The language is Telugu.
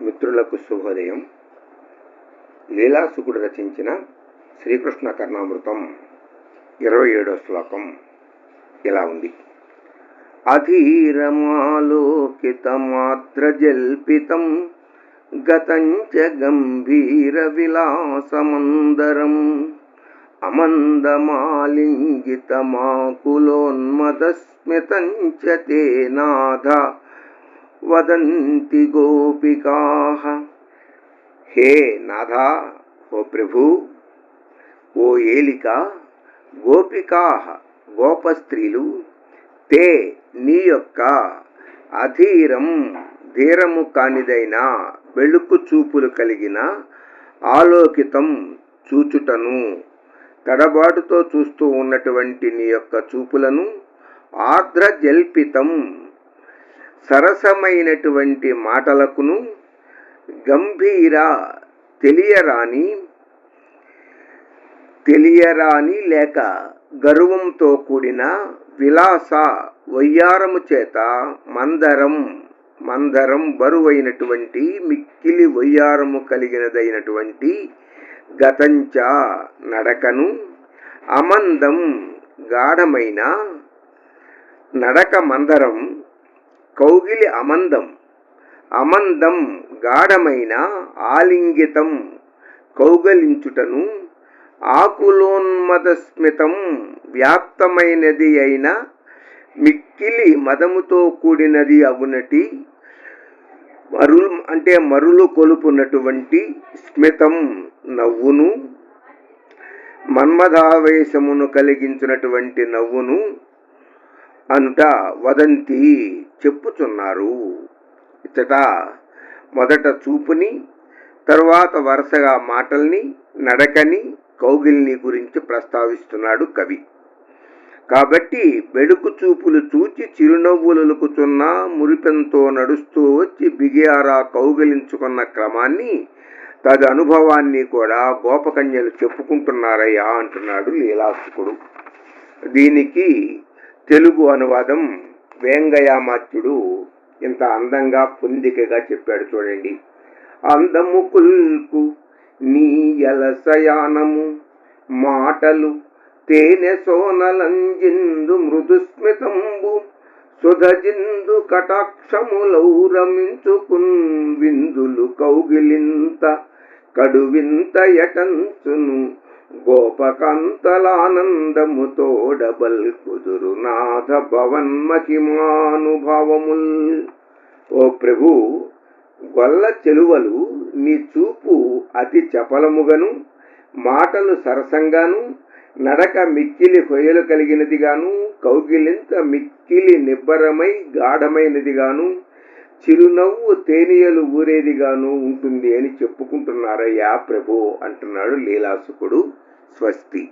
మిత్రులకు శుభోదయం. లీలాసుకుడు రచించిన శ్రీకృష్ణ కర్ణామృతం ఇరవై ఏడో శ్లోకం ఇలా ఉంది. అధీరమాలోకితమాత్రజల్పితం గతంచ గంభీర విలాసమందరం అమందమాలింగితమాకులోన్మదస్మితం చ నాథ వదంతి గోపికా. హే నాథా ఓ ప్రభు ఓ ఏలిక గోపికా గోప స్త్రీలు తే నీ యొక్క అధీరం ధీరము కానిదైన వెలుకు చూపులు కలిగిన ఆలోకితం చూచుటను తడబాటుతో చూస్తూ ఉన్నటువంటి నీ యొక్క చూపులను ఆర్ద్ర జల్పితం సరసమైనటువంటి మాటలకును గంభీర తెలియరాని తెలియరాని లేక గర్వంతో కూడిన విలాస వయ్యారము చేత మందరం మందరం బరువైనటువంటి మిక్కిలి వయ్యారము కలిగినదైనటువంటి గతంచ నడకను అమందం గాఢమైన నడక మందరం కౌగిలి అమందం అమందం గాఢమైన ఆలింగితం కౌగలించుటను ఆకులోన్మదస్మితం వ్యాప్తమైనది అయిన మిక్కిలి మదముతో కూడినది అగునటి మరులు అంటే మరులు కొలుపునటువంటి స్మితం నవ్వును మన్మధావేశమును కలిగించినటువంటి నవ్వును అనుట వదంతి. చెప్పుచున్నారు. ఇచ్చట మొదట చూపుని తరువాత వరుసగా మాటల్ని నడకని కౌగిల్ని గురించి ప్రస్తావిస్తున్నాడు కవి. కాబట్టి బెడుకు చూపులు చూచి చిరునవ్వులలుకుచున్న మురిపెంతో నడుస్తూ వచ్చి బిగియారా కౌగిలించుకున్న క్రమాన్ని తది అనుభవాన్ని కూడా గోపకన్యలు చెప్పుకుంటున్నారయ్యా అంటున్నాడు లీలాసుకుడు. దీనికి తెలుగు అనువాదం వేంగయామాత్యుడు ఇంత అందంగా పొందికగా చెప్పాడు చూడండి. అందము కుల్కు నీ ఎలసయానము మాటలు తేనె సోనలంజిందు మృదుస్మితంబు సుధజిందు కటాక్షములౌరమించుకున్ విందులు కౌగిలింత కడువింత ఎటంచును గోపకంతలానందముతోడబల్ కుదురు నాథ భవన్ మహిమానుభావముల్ ఓ ప్రభు గొల్ల చెలువలు నీ చూపు అతి చపలముగను మాటలు సరసంగాను నడక మిక్కిలి హొయలు కలిగినదిగాను కౌగిలింత మిక్కిలి నిబ్బరమై గాఢమైనదిగాను. చిరునవ్వు తేనీయలు ఊరేదిగాను ఉంటుంది అని చెప్పుకుంటున్నారయ్యా ప్రభు అంటున్నాడు లీలాసుకుడు స్వస్తి.